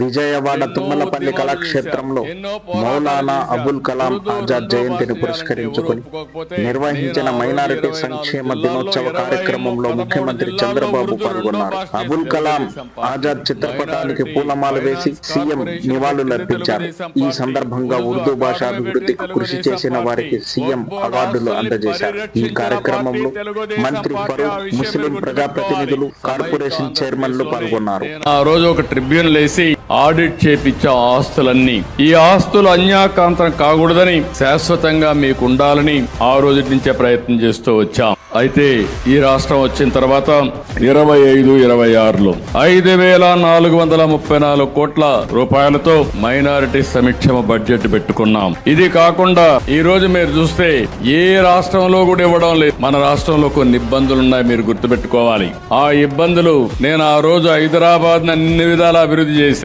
విజయవాడ తుమ్మలపల్లి కళాక్షేత్రంలో మౌలానా అబుల్ కలాం ఆజాద్ జయంతిని పురస్కరించుకుని నిర్వహించిన మైనారిటీ సంక్షేమ దినోత్సవ కార్యక్రమంలో ముఖ్యమంత్రి చంద్రబాబు పాల్గొన్నారు. అబుల్ కలాం ఆజాద్ చిత్రపటానికి పూలమాల వేసి సీఎం నివాళులర్పించారు. ఈ సందర్భంగా ఉర్దూ భాష అభివృద్ధికి కృషి చేసిన వారికి సీఎం అవార్డులు అందజేశారు. ఈ కార్యక్రమంలో మంత్రి ఫరూక్ ముస్లిం ప్రజాప్రతినిధులు కార్పొరేషన్ చైర్మన్లు పాల్గొన్నారు. ఆ రోజు ఒక ట్రిబ్యునల్ వేసి ఆడిట్ చేపించే ఆస్తులన్నీ. ఈ ఆస్తులు అన్యాకాంతం కాకూడదని శాశ్వతంగా మీకు ఉండాలని ఆ రోజు నుంచే ప్రయత్నం చేస్తూ వచ్చాం. అయితే ఈ రాష్ట్రం వచ్చిన తర్వాత ఇరవై ఐదు ఇరవై ఆరులో ఐదు వేల నాలుగు వందల ముప్పై నాలుగు కోట్ల రూపాయలతో మైనారిటీ సంక్షేమ బడ్జెట్ పెట్టుకున్నాం. ఇది కాకుండా ఈ రోజు మీరు చూస్తే ఏ రాష్ట్రంలో కూడా ఇవ్వడం లేదు. మన రాష్ట్రంలో కొన్ని ఇబ్బందులు ఉన్నాయి మీరు గుర్తుపెట్టుకోవాలి. ఆ ఇబ్బందులు నేను ఆ రోజు హైదరాబాద్ అన్ని విధాలా అభివృద్ధి చేశాను.